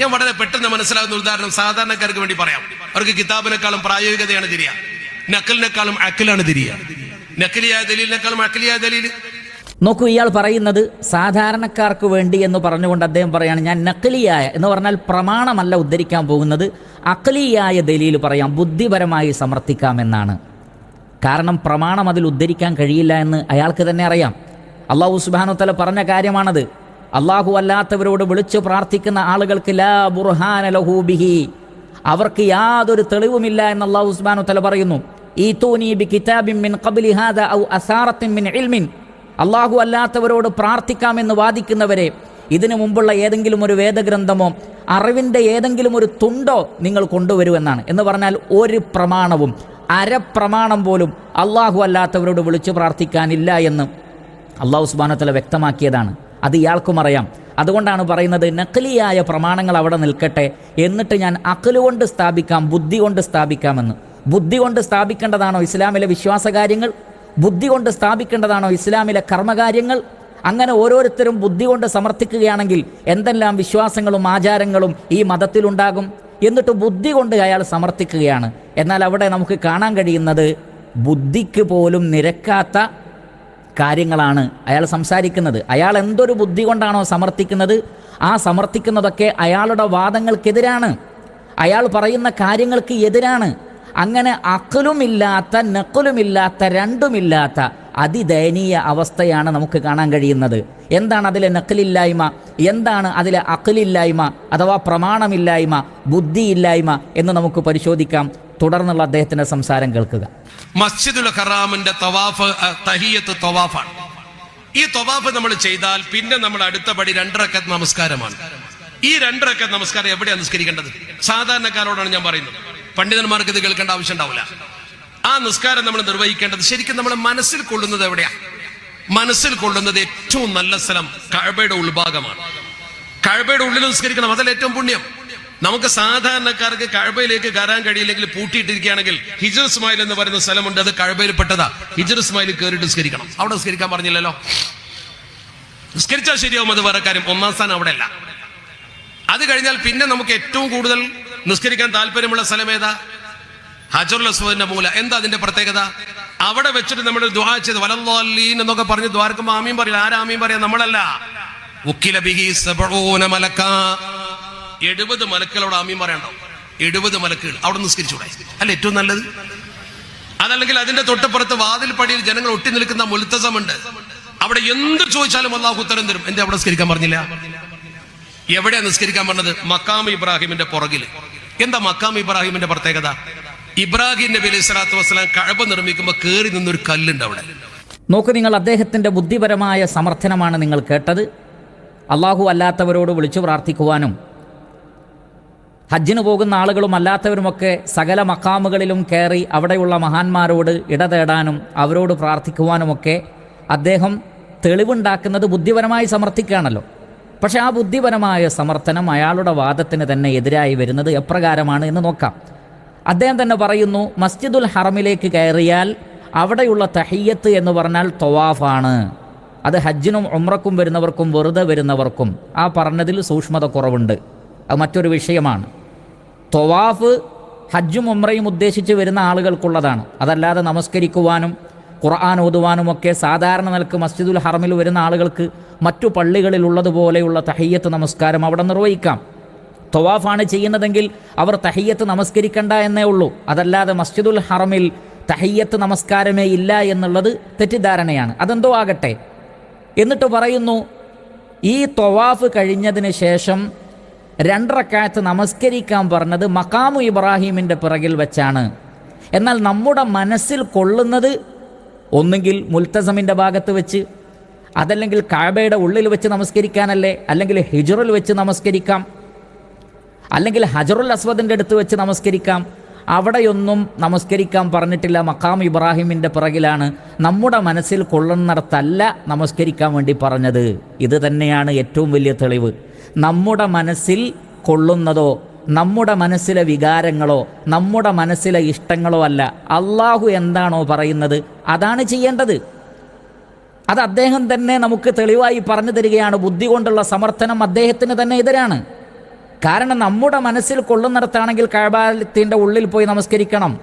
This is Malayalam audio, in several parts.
ഞാൻ വളരെ പെട്ടെന്ന് മനസ്സിലാകുന്ന ഉദാഹരണം സാധാരണക്കാർക്ക് വേണ്ടി പറയാം. അവർക്ക് കിതാബിനെക്കാളും പ്രായോഗികതയാണ് തിരിയ. നക്കലിനെക്കാളും അക്കലാണ് തിരിയ. നക്കലിയായ ദലീലിനെക്കാളും അക്കലിയായ ദലീൽ നോക്കൂ ഇയാൾ പറയുന്നത് സാധാരണക്കാർക്ക് വേണ്ടി എന്ന് പറഞ്ഞുകൊണ്ട് അദ്ദേഹം പറയാണ് ഞാൻ നക്കലിയായ എന്ന് പറഞ്ഞാൽ പ്രമാണമല്ല ഉദ്ധരിക്കാൻ പോകുന്നത്. അക്ലിയായ ദലീൽ പറയാം ബുദ്ധിപരമായി സമർത്ഥിക്കാമെന്നാണ് കാരണം പ്രമാണം അതിൽ ഉദ്ധരിക്കാൻ കഴിയില്ല എന്ന് അയാൾക്ക് തന്നെ അറിയാം. അള്ളാഹു സുബാനുത്തല പറഞ്ഞ കാര്യമാണത്. അള്ളാഹു അല്ലാത്തവരോട് വിളിച്ചു പ്രാർത്ഥിക്കുന്ന ആളുകൾക്ക് ലാ ബുർഹാന ലഹു ബിഹി. അവർക്ക് യാതൊരു തെളിവുമില്ല എന്ന് അള്ളാഹു ഉസ്മാനു തല പറയുന്നു. ഈ തൂനി ബി കിതാബിൻ മിൻ ഔ മിൻ ഇൽമിൻ. അള്ളാഹു അല്ലാത്തവരോട് പ്രാർത്ഥിക്കാമെന്ന് വാദിക്കുന്നവരെ ഇതിനു മുമ്പുള്ള ഏതെങ്കിലും ഒരു വേദഗ്രന്ഥമോ അറിവിന്റെ ഏതെങ്കിലും ഒരു തുണ്ടോ നിങ്ങൾ കൊണ്ടുവരൂ എന്നാണ്. എന്ന് പറഞ്ഞാൽ ഒരു പ്രമാണവും അരപ്രമാണം പോലും അള്ളാഹു അല്ലാത്തവരോട് വിളിച്ചു പ്രാർത്ഥിക്കാനില്ല എന്ന് അള്ളാഹു ഉസ്മാനത്തല വ്യക്തമാക്കിയതാണ്. അത് ഇയാൾക്കും അറിയാം. അതുകൊണ്ടാണ് പറയുന്നത് നക്കലിയായ പ്രമാണങ്ങൾ അവിടെ നിൽക്കട്ടെ. എന്നിട്ട് ഞാൻ അക്കലുകൊണ്ട് സ്ഥാപിക്കാം ബുദ്ധി കൊണ്ട് സ്ഥാപിക്കാമെന്ന്. ബുദ്ധി കൊണ്ട് സ്ഥാപിക്കേണ്ടതാണോ ഇസ്ലാമിലെ വിശ്വാസകാര്യങ്ങൾ? ബുദ്ധി കൊണ്ട് സ്ഥാപിക്കേണ്ടതാണോ ഇസ്ലാമിലെ കർമ്മകാര്യങ്ങൾ? അങ്ങനെ ഓരോരുത്തരും ബുദ്ധി കൊണ്ട് സമർത്ഥിക്കുകയാണെങ്കിൽ എന്തെല്ലാം വിശ്വാസങ്ങളും ആചാരങ്ങളും ഈ മതത്തിലുണ്ടാകും? എന്നിട്ട് ബുദ്ധി കൊണ്ട് അയാൾ സമർത്ഥിക്കുകയാണ്. എന്നാൽ അവിടെ നമുക്ക് കാണാൻ കഴിയുന്നത് ബുദ്ധിക്ക് പോലും നിരക്കാത്ത കാര്യങ്ങളാണ് അയാൾ സംസാരിക്കുന്നത്. അയാൾ എന്തൊരു ബുദ്ധി കൊണ്ടാണോ സമർത്ഥിക്കുന്നത്? ആ സമർത്ഥിക്കുന്നതൊക്കെ അയാളുടെ വാദങ്ങൾക്കെതിരാണ്. അയാൾ പറയുന്ന കാര്യങ്ങൾക്ക് എതിരാണ്. അങ്ങനെ അക്കലുമില്ലാത്ത നക്കലുമില്ലാത്ത രണ്ടുമില്ലാത്ത അതിദയനീയ അവസ്ഥയാണ് നമുക്ക് കാണാൻ കഴിയുന്നത്. എന്താണ് അതിലെ നക്കലില്ലായ്മ എന്താണ് അതിലെ അക്കലില്ലായ്മ അഥവാ പ്രമാണമില്ലായ്മ ബുദ്ധിയില്ലായ്മ എന്ന് നമുക്ക് പരിശോധിക്കാം. തുടർന്നുള്ള അദ്ദേഹത്തിന്റെ സംസാരം കേൾക്കുക. മസ്ജിദുൽ ഹറാമിന്റെ തവാഫ് തഹിയത്ത് തവാഫാണ്. ഈ തവാഫ് നമ്മൾ ചെയ്താൽ പിന്നെ നമ്മൾ അടുത്ത പടി രണ്ടരക്കത്ത് നമസ്കാരമാണ്. ഈ രണ്ടരക്കത്ത് നമസ്കാരം എവിടെയാണ് നിസ്കരിക്കേണ്ടത്? സാധാരണക്കാരോടാണ് ഞാൻ പറയുന്നത്. പണ്ഡിതന്മാർക്ക് ഇത് കേൾക്കേണ്ട ആവശ്യം ഉണ്ടാവില്ല. ആ നിസ്കാരം നമ്മൾ നിർവഹിക്കേണ്ടത് ശരിക്കും നമ്മൾ മനസ്സിൽ കൊള്ളുന്നത് എവിടെയാ? മനസ്സിൽ കൊള്ളുന്നത് ഏറ്റവും നല്ല സ്ഥലം കഴബയുടെ ഉൾഭാഗമാണ്. കഴബയുടെ ഉള്ളിൽ നിസ്കരിക്കണം അതല്ല ഏറ്റവും പുണ്യം. നമുക്ക് സാധാരണക്കാർക്ക് കഴബയിലേക്ക് കയറാൻ കഴിയില്ലെങ്കിൽ പൂട്ടിയിട്ടിരിക്കുകയാണെങ്കിൽ ഹിജർ ഇസ്മായിൽ എന്ന് പറയുന്ന സ്ഥലമുണ്ട് അത് കഴബയിൽ പെട്ടതാ ഹിജർ ഇസ്മായിൽ കയറിയിട്ട് സ്കരിക്കണം അവിടെ സ്കരിക്കാൻ പറഞ്ഞില്ലല്ലോ? സ്കരിച്ചാൽ ശരിയാവും അത് വേറെ കാര്യം. ഒന്നാം സ്ഥാനം അവിടെ അല്ല. അത് കഴിഞ്ഞാൽ പിന്നെ നമുക്ക് ഏറ്റവും കൂടുതൽ നിസ്കരിക്കാൻ താല്പര്യമുള്ള സ്ഥലം ഏതാ? ഹജറുൽ അസ്വദിന്റെ മൂല. എന്താ അതിന്റെ പ്രത്യേകത? അവിടെ വെച്ചിട്ട് നമ്മൾ ദ്വാ ചെയ്ത് വലല്ലീൻ എന്നൊക്കെ പറഞ്ഞ് ദ്വാരക്കുമ്പോ ആമീൻ പറയില്ല. ആരാമീൻ പറയാ? നമ്മളല്ല. ഉക്കില ബിഹി സബഊന എഴുപത് മലക്കളോട് ആമീൻ പറയണ്ടോ എഴുപത് മലക്കുകൾ അവിടെ നിസ്കരിച്ചൂടെ അല്ല ഏറ്റവും നല്ലത്? അതല്ലെങ്കിൽ അതിന്റെ തൊട്ടപ്പുറത്ത് വാതിൽ പടിയിൽ ജനങ്ങൾ ഒട്ടി നിൽക്കുന്ന മുൽത്തസമുണ്ട്. അവിടെ എന്ത് ചോദിച്ചാലും അള്ളാഹു ഉത്തരം തരും. എന്റെ അവിടെ നിസ്കരിക്കാൻ പറഞ്ഞില്ല? എവിടെയാ നിസ്കരിക്കാൻ പറഞ്ഞത്? മക്കാം ഇബ്രാഹിമിന്റെ പുറകിൽ. എന്താ മക്കാം ഇബ്രാഹിമിന്റെ പ്രത്യേകത? ഇബ്രാഹിം നബി അലൈഹി സ്വലാത്തു വസ്സലാം കഴബ നിർമ്മിക്കുമ്പോൾ കയറി നിന്നൊരു കല്ലുണ്ട് അവിടെ. നോക്ക് നിങ്ങൾ അദ്ദേഹത്തിന്റെ ബുദ്ധിപരമായ സമർത്ഥനമാണ് നിങ്ങൾ കേട്ടത്. അള്ളാഹു അല്ലാത്തവരോട് വിളിച്ചു പ്രാർത്ഥിക്കുവാനും ഹജ്ജിന് പോകുന്ന ആളുകളും അല്ലാത്തവരുമൊക്കെ സകല മക്കാമുകളിലും കയറി അവിടെയുള്ള മഹാന്മാരോട് ഇടതേടാനും അവരോട് പ്രാർത്ഥിക്കുവാനുമൊക്കെ അദ്ദേഹം തെളിവുണ്ടാക്കുന്നത് ബുദ്ധിപരമായി സമർത്ഥിക്കുകയാണല്ലോ. പക്ഷെ ആ ബുദ്ധിപരമായ സമർത്ഥനം അയാളുടെ വാദത്തിന് തന്നെ എതിരായി വരുന്നത് എപ്രകാരമാണ് എന്ന് നോക്കാം. അദ്ദേഹം തന്നെ പറയുന്നു മസ്ജിദുൽ ഹറമിലേക്ക് കയറിയാൽ അവിടെയുള്ള തഹയ്യത്ത് എന്ന് പറഞ്ഞാൽ തൊവാഫാണ്. അത് ഹജ്ജിനും ഉമ്രക്കും വരുന്നവർക്കും വെറുതെ വരുന്നവർക്കും ആ പറഞ്ഞതിൽ സൂക്ഷ്മത കുറവുണ്ട്. അത് മറ്റൊരു വിഷയമാണ്. തൊവാഫ് ഹജ്ജും ഉമ്രയും ഉദ്ദേശിച്ച് വരുന്ന ആളുകൾക്കുള്ളതാണ്. അതല്ലാതെ നമസ്കരിക്കുവാനും ഖുർആൻ ഓതുവാനുമൊക്കെ സാധാരണ നിലയ്ക്ക് മസ്ജിദുൽ ഹറമിൽ വരുന്ന ആളുകൾക്ക് മറ്റു പള്ളികളിൽ ഉള്ളതുപോലെയുള്ള തഹയ്യത്ത് നമസ്കാരം അവിടെ നിർവഹിക്കാം. തൊവാഫാണ് ചെയ്യുന്നതെങ്കിൽ അവർ തഹയ്യത്ത് നമസ്കരിക്കണ്ട എന്നേ ഉള്ളൂ. അതല്ലാതെ മസ്ജിദുൽ ഹറമിൽ തഹയ്യത്ത് നമസ്കാരമേ ഇല്ല എന്നുള്ളത് തെറ്റിദ്ധാരണയാണ്. അതെന്തോ ആകട്ടെ. എന്നിട്ട് പറയുന്നു ഈ തൊവാഫ് കഴിഞ്ഞതിന് ശേഷം രണ്ടറക്കാലത്ത് നമസ്കരിക്കാൻ പറഞ്ഞത് മക്കാമു ഇബ്രാഹിമിന്റെ പിറകിൽ വെച്ചാണ്. എന്നാൽ നമ്മുടെ മനസ്സിൽ കൊള്ളുന്നത് ഒന്നുകിൽ മുൽത്തസമിന്റെ ഭാഗത്ത് വെച്ച് അതല്ലെങ്കിൽ കാബയുടെ ഉള്ളിൽ വെച്ച് നമസ്കരിക്കാനല്ലേ അല്ലെങ്കിൽ ഹിജറിൽ വെച്ച് നമസ്കരിക്കാം അല്ലെങ്കിൽ ഹജറുൽ അസ്വദിന്റെ അടുത്ത് വെച്ച് നമസ്കരിക്കാം അവിടെയൊന്നും നമസ്കരിക്കാൻ പറഞ്ഞിട്ടില്ല. മക്കാം ഇബ്രാഹിമിന്റെ പിറകിലാണ്. നമ്മുടെ മനസ്സിൽ കൊള്ളുന്നിടത്തല്ല നമസ്കരിക്കാൻ വേണ്ടി പറഞ്ഞത്. ഇത് തന്നെയാണ് ഏറ്റവും വലിയ തെളിവ്. നമ്മുടെ മനസ്സിൽ കൊള്ളുന്നതോ നമ്മുടെ മനസ്സിലെ വികാരങ്ങളോ നമ്മുടെ മനസ്സിലെ ഇഷ്ടങ്ങളോ അല്ല. അള്ളാഹു എന്താണോ പറയുന്നത് അതാണ് ചെയ്യേണ്ടത്. അത് അദ്ദേഹം തന്നെ നമുക്ക് തെളിവായി പറഞ്ഞു തരികയാണ്. ബുദ്ധി കൊണ്ടുള്ള സമർത്ഥനം അദ്ദേഹത്തിന് തന്നെ എതിരാണ്. കാരണം നമ്മുടെ മനസ്സിൽ കൊള്ളുന്നിടത്താണെങ്കിൽ കഴബാലത്തിന്റെ ഉള്ളിൽ പോയി നമസ്കരിക്കണം.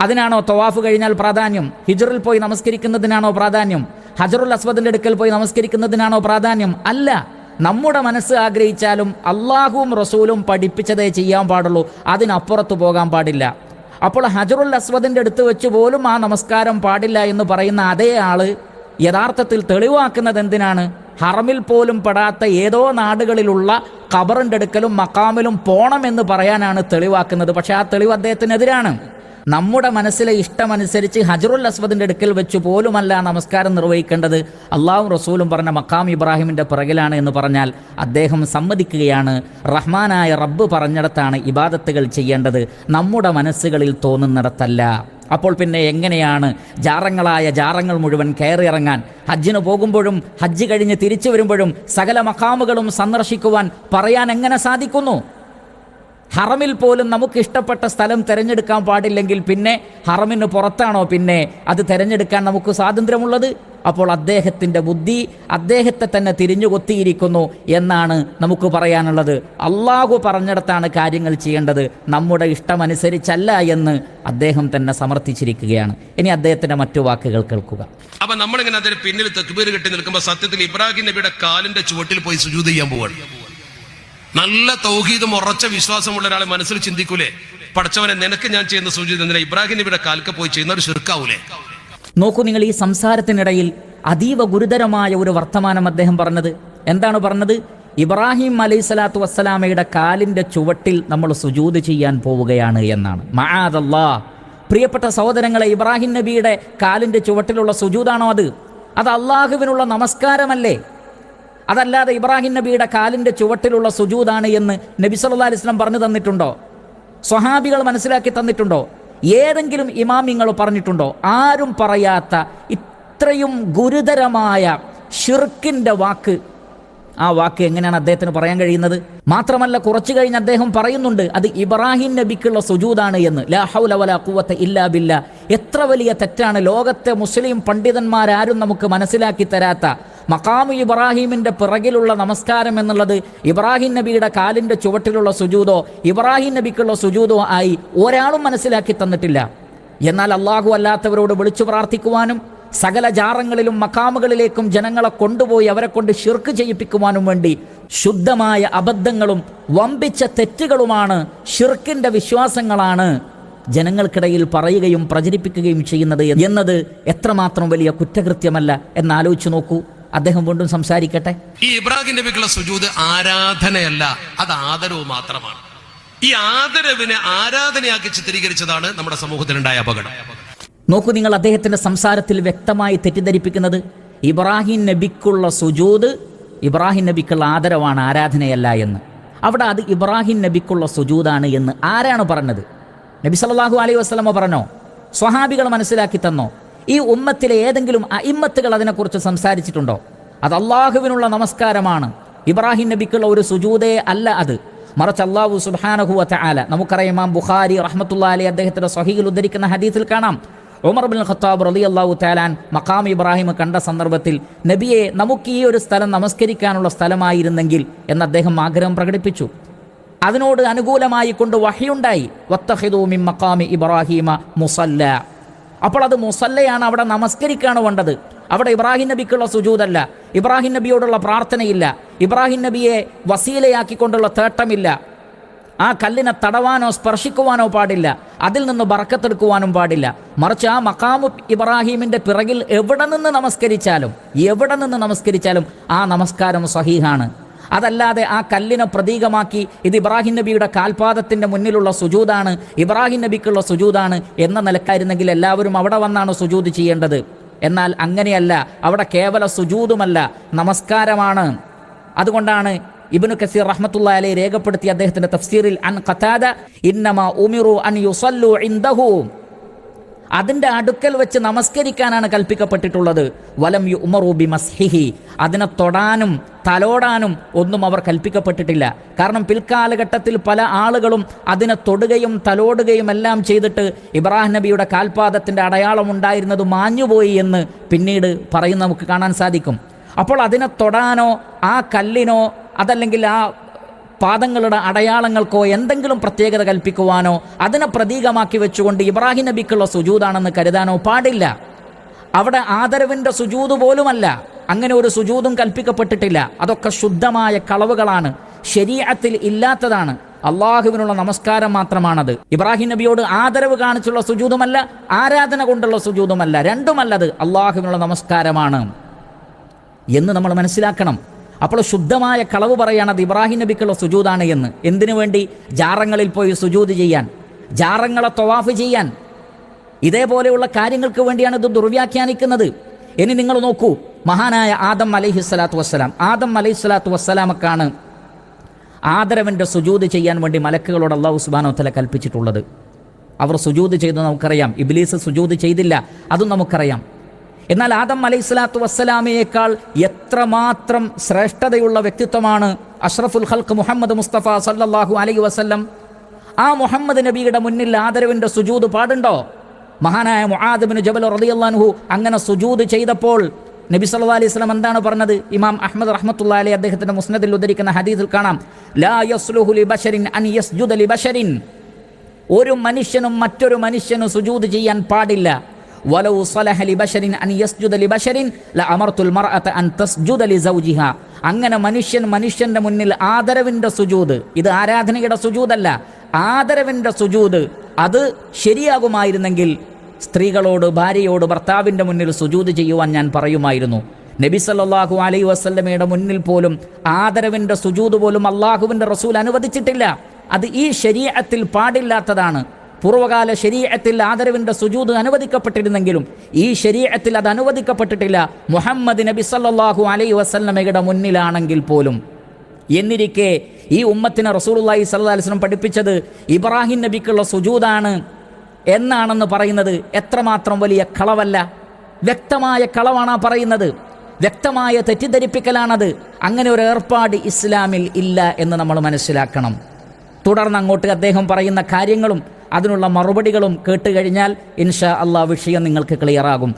അതിനാണോ തവാഫ് കഴിഞ്ഞാൽ പ്രാധാന്യം? ഹിജറിൽ പോയി നമസ്കരിക്കുന്നതിനാണോ പ്രാധാന്യം? ഹജറുൽ അസ്വദിന്റെ അടുക്കൽ പോയി നമസ്കരിക്കുന്നതിനാണോ പ്രാധാന്യം? അല്ല. നമ്മുടെ മനസ്സ് ആഗ്രഹിച്ചാലും അള്ളാഹുവും റസൂലും പഠിപ്പിച്ചതേ ചെയ്യാൻ പാടുള്ളൂ. അതിനപ്പുറത്ത് പോകാൻ പാടില്ല. അപ്പോൾ ഹജറുൽ അസ്വദിന്റെ അടുത്ത് വെച്ച് പോലും ആ നമസ്കാരം പാടില്ല എന്ന് പറയുന്ന അതേ ആൾ യഥാർത്ഥത്തിൽ തെളിവാക്കുന്നത് എന്തിനാണ്? ഹറമിൽ പോലും പെടാത്ത ഏതോ നാടുകളിലുള്ള ഖബറിന്റെ അടുക്കലും മക്കാമിലും പോണമെന്ന് പറയാനാണ് തെളിവാക്കുന്നത്. പക്ഷേ ആ തെളിവ് അദ്ദേഹത്തിനെതിരാണ്. നമ്മുടെ മനസ്സിലെ ഇഷ്ടമനുസരിച്ച് ഹജറുൽ അസ്വദിന്റെ അടുക്കൽ വെച്ച് പോലുമല്ല നമസ്കാരം നിർവഹിക്കേണ്ടത്. അള്ളാഹും റസൂലും പറഞ്ഞ മക്കാം ഇബ്രാഹിമിന്റെ പിറകിലാണ് എന്ന് പറഞ്ഞാൽ അദ്ദേഹം സമ്മതിക്കുകയാണ്. റഹ്മാനായ റബ്ബ് പറഞ്ഞിടത്താണ് ഇബാദത്തുകൾ ചെയ്യേണ്ടത്. നമ്മുടെ മനസ്സുകളിൽ തോന്നുന്നിടത്തല്ല. അപ്പോൾ പിന്നെ എങ്ങനെയാണ് ജാറങ്ങളായ ജാറങ്ങൾ മുഴുവൻ കയറിയിറങ്ങാൻ? ഹജ്ജിന് പോകുമ്പോഴും ഹജ്ജ് കഴിഞ്ഞ് തിരിച്ചു വരുമ്പോഴും സകല മഖാമുകളും സന്ദർശിക്കുവാൻ പറയാൻ എങ്ങനെ സാധിക്കുന്നു? ഹറമിൽ പോലും നമുക്ക് ഇഷ്ടപ്പെട്ട സ്ഥലം തിരഞ്ഞെടുക്കാൻ പാടില്ലെങ്കിൽ പിന്നെ ഹറമിന് പുറത്താണോ പിന്നെ അത് തിരഞ്ഞെടുക്കാൻ നമുക്ക് സ്വാതന്ത്ര്യമുള്ളത്? അപ്പോൾ അദ്ദേഹത്തിന്റെ ബുദ്ധി അദ്ദേഹത്തെ തന്നെ തിരിഞ്ഞു കൊത്തിയിരിക്കുന്നു എന്നാണ് നമുക്ക് പറയാനുള്ളത്. അള്ളാഹു പറഞ്ഞിടത്താണ് കാര്യങ്ങൾ ചെയ്യേണ്ടത്. നമ്മുടെ ഇഷ്ടമനുസരിച്ചല്ല എന്ന് അദ്ദേഹം തന്നെ സമർത്ഥിച്ചിരിക്കുകയാണ്. ഇനി അദ്ദേഹത്തിന്റെ മറ്റു വാക്കുകൾ കേൾക്കുക. അപ്പൊ നമ്മളിങ്ങനെ അതിന് പിന്നിൽ തെക്കുപേര് കെട്ടി നിൽക്കുമ്പോൾ സത്യത്തിൽ ഇബ്രാഹിം നബിയുടെ കാലിന്റെ ചുവട്ടിൽ പോയി സുജൂത് ചെയ്യാൻ പോവാണ്. നല്ല തൗഹീദും ഉറച്ച വിശ്വാസമുള്ള ഒരാളെ മനസ്സിൽ ചിന്തിക്കൂലേ? പഠിച്ചവനെ നിനക്ക് ഞാൻ ചെയ്യുന്ന എന്തിനാ? ഇബ്രാഹിം നബിയുടെ കാൽക്ക് പോയി ചെയ്യുന്ന ഒരു ശിർക്കാവൂലേ? നോക്കൂ നിങ്ങൾ ഈ സംസാരത്തിനിടയിൽ അതീവ ഗുരുതരമായ ഒരു വർത്തമാനം അദ്ദേഹം പറഞ്ഞത്. എന്താണ് പറഞ്ഞത്? ഇബ്രാഹിം അലൈഹി സ്വലാത്തു വസ്സലാമയുടെ കാലിന്റെ ചുവട്ടിൽ നമ്മൾ സുജൂത് ചെയ്യാൻ പോവുകയാണ് എന്നാണ്. മഹാദല്ലാ. പ്രിയപ്പെട്ട സഹോദരങ്ങളെ ഇബ്രാഹിം നബിയുടെ കാലിന്റെ ചുവട്ടിലുള്ള സുജൂതാണോ അത്? അത് അള്ളാഹുവിനുള്ള നമസ്കാരമല്ലേ? അതല്ലാതെ ഇബ്രാഹിം നബിയുടെ കാലിന്റെ ചുവട്ടിലുള്ള സുജൂതാണ് എന്ന് നബി സല്ലാ അലിസ്ലം പറഞ്ഞു തന്നിട്ടുണ്ടോ? സ്വഹാബികൾ മനസ്സിലാക്കി തന്നിട്ടുണ്ടോ? ഏതെങ്കിലും ഇമാമിങ്ങൾ പറഞ്ഞിട്ടുണ്ടോ? ആരും പറയാത്ത ഇത്രയും ഗുരുതരമായ ഷിർക്കിന്റെ വാക്ക്. ആ വാക്ക് എങ്ങനെയാണ് അദ്ദേഹത്തിന് പറയാൻ കഴിയുന്നത്? മാത്രമല്ല കുറച്ചു കഴിഞ്ഞ് അദ്ദേഹം പറയുന്നുണ്ട് അത് ഇബ്രാഹിം നബിക്കുള്ള സുജൂദാണ് എന്ന്. ഇല്ലാ ബില്ല. എത്ര വലിയ തെറ്റാണ്. ലോകത്തെ മുസ്ലിം പണ്ഡിതന്മാരാരും നമുക്ക് മനസ്സിലാക്കി തരാത്ത മക്കാമു ഇബ്രാഹിമിന്റെ പിറകിലുള്ള നമസ്കാരം എന്നുള്ളത് ഇബ്രാഹിം നബിയുടെ കാലിന്റെ ചുവട്ടിലുള്ള സുജൂതോ ഇബ്രാഹിം നബിക്കുള്ള സുജൂതോ ആയി ഒരാളും മനസ്സിലാക്കി തന്നിട്ടില്ല. എന്നാൽ അള്ളാഹു അല്ലാത്തവരോട് വിളിച്ചു പ്രാർത്ഥിക്കുവാനും സകല ജാറങ്ങളിലും മക്കാമുകളിലേക്കും ജനങ്ങളെ കൊണ്ടുപോയി അവരെ കൊണ്ട് ഷിർക്ക് ചെയ്യിപ്പിക്കുവാനും വേണ്ടി ശുദ്ധമായ അബദ്ധങ്ങളും വമ്പിച്ച തെറ്റുകളുമാണ് ഷിർക്കിന്റെ വിശ്വാസങ്ങളാണ് ജനങ്ങൾക്കിടയിൽ പറയുകയും പ്രചരിപ്പിക്കുകയും ചെയ്യുന്നത് എന്നത് എത്രമാത്രം വലിയ കുറ്റകൃത്യമല്ല എന്നാലോചിച്ച് നോക്കൂ. അദ്ദേഹം വീണ്ടും സംസാരിക്കട്ടെ? ഈ ഇബ്രാഹിം നബിക്കുള്ള സുജൂത് ആരാധനയല്ല അത് ആദരവ് മാത്രമാണ്. ഈ ആദരവിനെ ആരാധനയാക്കി ചിത്രീകരിച്ചതാണ് നമ്മുടെ സമൂഹത്തിലുണ്ടായ അപകടം. നോക്കൂ നിങ്ങൾ അദ്ദേഹത്തിന്റെ സംസാരത്തിൽ വ്യക്തമായി തെറ്റിദ്ധരിപ്പിക്കുന്നത് ഇബ്രാഹിം നബിക്കുള്ള സുജൂത് ഇബ്രാഹിം നബിക്കുള്ള ആദരവാണ് ആരാധനയല്ല എന്ന്. അവിടെ അത് ഇബ്രാഹിം നബിക്കുള്ള സുജൂതാണ് എന്ന് ആരാണ് പറഞ്ഞത്? നബി സല്ലാഹു അലൈഹി വസ്ലമ പറഞ്ഞോ? സ്വഹാബികൾ മനസ്സിലാക്കി തന്നോ? ഈ ഉമ്മത്തിലെ ഏതെങ്കിലും അയിമ്മത്തുകൾ അതിനെക്കുറിച്ച് സംസാരിച്ചിട്ടുണ്ടോ? അത് അള്ളാഹുവിനുള്ള നമസ്കാരമാണ്. ഇബ്രാഹിം നബിക്കുള്ള ഒരു സുജൂതേ അല്ല അത്. മറിച്ച് അള്ളാഹു സുബ്ഹാനഹു വതആല നമുക്കറിയാം ബുഖാരി റഹ്മത്തുള്ളാഹി അലൈഹി അദ്ദേഹത്തിന്റെ സ്വഹീഹിൽ ഉദ്ധരിക്കുന്ന ഹദീസിൽ കാണാം. ഉമർ ബിൻ ഖത്താബ് റലി അള്ളാഹു താലാൻ മക്കാം ഇബ്രാഹിം കണ്ട സന്ദർഭത്തിൽ നബിയെ നമുക്ക് ഈ ഒരു സ്ഥലം നമസ്കരിക്കാനുള്ള സ്ഥലമായിരുന്നെങ്കിൽ എന്ന് അദ്ദേഹം ആഗ്രഹം പ്രകടിപ്പിച്ചു. അതിനോട് അനുകൂലമായി കൊണ്ട് വഹിയുണ്ടായി വത്തഹിദൂമി മക്കാമി ഇബ്രാഹിമ മുസല്ല. അപ്പോൾ അത് മുസല്ലയാണ് അവിടെ നമസ്കരിക്കാണ് വേണ്ടത്. അവിടെ ഇബ്രാഹിം നബിക്കുള്ള സുജൂതല്ല ഇബ്രാഹിം നബിയോടുള്ള പ്രാർത്ഥനയില്ല ഇബ്രാഹിം നബിയെ വസീലയാക്കിക്കൊണ്ടുള്ള തേട്ടമില്ല. ആ കല്ലിനെ തടവാനോ സ്പർശിക്കുവാനോ പാടില്ല അതിൽ നിന്ന് ബറക്കത്തെടുക്കുവാനും പാടില്ല. മറിച്ച് ആ മക്കാമു ഇബ്രാഹീമിന്റെ പിറകിൽ എവിടെ നിന്ന് നമസ്കരിച്ചാലും എവിടെ നിന്ന് നമസ്കരിച്ചാലും ആ നമസ്കാരം സഹീഹാണ്. അതല്ലാതെ ആ കല്ലിനെ പ്രതീകമാക്കി ഇത് ഇബ്രാഹിം നബിയുടെ കാൽപാദത്തിന്റെ മുന്നിലുള്ള സുജൂതാണ് ഇബ്രാഹിം നബിക്കുള്ള സുജൂതാണ് എന്ന നിലക്കായിരുന്നെങ്കിൽ എല്ലാവരും അവിടെ വന്നാണ് സുജൂത് ചെയ്യേണ്ടത്. എന്നാൽ അങ്ങനെയല്ല അവിടെ കേവല സുജൂതുമല്ല നമസ്കാരമാണ്. അതുകൊണ്ടാണ് ഇബ്നു കസീർ റഹ്മത്തുള്ള അലൈ രേഖപ്പെടുത്തിയ അദ്ദേഹത്തിന്റെ തഫ്സീറിൽ അൻ ഖതാദ ഇന്നമ ഉമിറു അൻ യുസല്ലു ഇൻദഹു. അതിന്റെ അടുക്കൽ വെച്ച് നമസ്കരിക്കാനാണ് കൽപ്പിക്കപ്പെട്ടിട്ടുള്ളത്. വലം യു ഉമറു ബി മസ്ഹിഹി അതിനെ തൊടാനും തലോടാനും ഒന്നും അവർ കൽപ്പിക്കപ്പെട്ടിട്ടില്ല. കാരണം പിൽക്കാലഘട്ടത്തിൽ പല ആളുകളും അതിനെ തൊടുകയും തലോടുകയും എല്ലാം ചെയ്തിട്ട് ഇബ്രാഹിം നബിയുടെ കാൽപാദത്തിന്റെ അടയാളം ഉണ്ടായിരുന്നത് മാഞ്ഞുപോയി എന്ന് പിന്നീട് പറയുന്ന നമുക്ക് കാണാൻ സാധിക്കും. അപ്പോൾ അതിനെ തൊടാനോ ആ കല്ലിനോ അതല്ലെങ്കിൽ ആ പാദങ്ങളുടെ അടയാളങ്ങൾക്കോ എന്തെങ്കിലും പ്രത്യേകത കൽപ്പിക്കുവാനോ അതിനെ പ്രതീകമാക്കി വെച്ചുകൊണ്ട് ഇബ്രാഹിം നബിക്കുള്ള സുജൂതാണെന്ന് കരുതാനോ പാടില്ല. അവിടെ ആദരവിന്റെ സുജൂത് പോലുമല്ല. അങ്ങനെ ഒരു സുജൂതും കൽപ്പിക്കപ്പെട്ടിട്ടില്ല. അതൊക്കെ ശുദ്ധമായ കളവുകളാണ്. ശരീരത്തിൽ ഇല്ലാത്തതാണ്. അള്ളാഹുവിനുള്ള നമസ്കാരം മാത്രമാണത്. ഇബ്രാഹിം നബിയോട് ആദരവ് കാണിച്ചുള്ള സുജൂതുമല്ല ആരാധന കൊണ്ടുള്ള സുജൂതുമല്ല. രണ്ടുമല്ലത് അള്ളാഹുവിനുള്ള നമസ്കാരമാണ്. എന്ന് നമ്മൾ മനസ്സിലാക്കണം. അപ്പോൾ ശുദ്ധമായ കളവ് പറയാണ് അത് ഇബ്രാഹിം നബിക്കുള്ള സുജൂതാണ് എന്ന്. എന്തിനു വേണ്ടി? ജാറങ്ങളിൽ പോയി സുജൂത് ചെയ്യാൻ ജാറങ്ങളെ തൊവാഫ് ചെയ്യാൻ. ഇതേപോലെയുള്ള കാര്യങ്ങൾക്ക് വേണ്ടിയാണ് ഇത് ദുർവ്യാഖ്യാനിക്കുന്നത്. ഇനി നിങ്ങൾ നോക്കൂ മഹാനായ ആദം അലൈഹി സ്വലാത്തു വസ്സലാം. ആദം അലൈഹി സ്വലാത്തു വസ്സലാമക്കാണ് ആദരവിന്റെ സുജൂത് ചെയ്യാൻ വേണ്ടി മലക്കുകളോട് അള്ളാഹു സുബാനോ തല കൽപ്പിച്ചിട്ടുള്ളത്. അവർ സുജൂത് ചെയ്തു നമുക്കറിയാം. ഇബ്ലീസ് സുജൂത് ചെയ്തില്ല. അതും നമുക്കറിയാം. എന്നാൽ ആദം അലൈഹി സ്വലാത്തു വസ്സലാമയേക്കാൾ എത്രമാത്രം ശ്രേഷ്ഠതയുള്ള വ്യക്തിത്വമാണ് അഷ്റഫുൽ ഹൽക്ക് മുഹമ്മദ് മുസ്തഫ സല്ലാഹു അലൈഹി വസ്ല്ലം. ആ മുഹമ്മദ് നബിയുടെ മുന്നിൽ ആദരവിന്റെ സുജൂത് പാടുണ്ടോ? മഹാനായ മുഹാദിബിന് ജബൽ റളിയല്ലാഹു അങ്ങനെ സുജൂത് ചെയ്തപ്പോൾ നബി സല്ലല്ലാഹു അലൈഹി സ്വലം എന്താണ് പറഞ്ഞത്? ഇമാം അഹമ്മദ് റഹ്മത്തുള്ളാഹി അലൈഹി അദ്ദേഹത്തിന്റെ മുസ്നദിൽ ഉദ്ധരിക്കുന്ന ഹദീസിൽ കാണാം. ലാ അൻ ഒരു മനുഷ്യനും മറ്റൊരു മനുഷ്യനും സുജൂത് ചെയ്യാൻ പാടില്ല. വലൗ സലഹ ലിബശരിൻ അൻ യസ്ജുദ ലിബശരിൻ ല അമർത്തുൽ മർഅത അൻ തസ്ജുദ ലി സൗജിഹ. അങ്ങനെ മനുഷ്യൻ മനുഷ്യന്റെ മുന്നിൽ ആദരവിന്റെ സുജൂത്. ഇത് ആരാധനയുടെ സുജൂതല്ല. ആദരവിന്റെ സുജൂത് അത് ശരിയാകുമായിരുന്നെങ്കിൽ സ്ത്രീകളോട് ഭാര്യയോട് ഭർത്താവിന്റെ മുന്നിൽ സുജൂത് ചെയ്യുവാൻ ഞാൻ പറയുമായിരുന്നു. നബി സല്ലല്ലാഹു അലൈഹി വസല്ലമയുടെ മുന്നിൽ പോലും ആദരവിന്റെ സുജൂദ് പോലും അള്ളാഹുവിന്റെ റസൂൽ അനുവദിച്ചിട്ടില്ല. അത് ഈ ശരീഅത്തിൽ പാടില്ലാത്തതാണ്. പൂർവകാല ശരീരത്തിൽ ആദരവിന്റെ സുജൂത് അനുവദിക്കപ്പെട്ടിരുന്നെങ്കിലും ഈ ശരീരത്തിൽ അത് അനുവദിക്കപ്പെട്ടിട്ടില്ല. മുഹമ്മദ് നബി സല്ലാഹു അലൈ വസല്ലമയുടെ മുന്നിലാണെങ്കിൽ പോലും. എന്നിരിക്കെ ഈ ഉമ്മത്തിന് റസൂലുള്ളാഹി സ്വല്ലല്ലാഹി അലൈഹി വസല്ലം പഠിപ്പിച്ചത് ഇബ്രാഹിം നബിക്കുള്ള സുജൂതാണ് എന്നാണെന്ന് പറയുന്നത് എത്രമാത്രം വലിയ കളവല്ല. വ്യക്തമായ കളവാണ് പറയുന്നത്. വ്യക്തമായ തെറ്റിദ്ധരിപ്പിക്കലാണത്. അങ്ങനെ ഒരു ഏർപ്പാട് ഇസ്ലാമിൽ ഇല്ല എന്ന് നമ്മൾ മനസ്സിലാക്കണം. തുടർന്ന് അങ്ങോട്ട് അദ്ദേഹം പറയുന്ന കാര്യങ്ങളും അതിനുള്ള മറുപടികളും കേട്ടുകഴിഞ്ഞാൽ ഇൻഷാ അള്ളാ വിഷയം നിങ്ങൾക്ക് ക്ലിയറാകും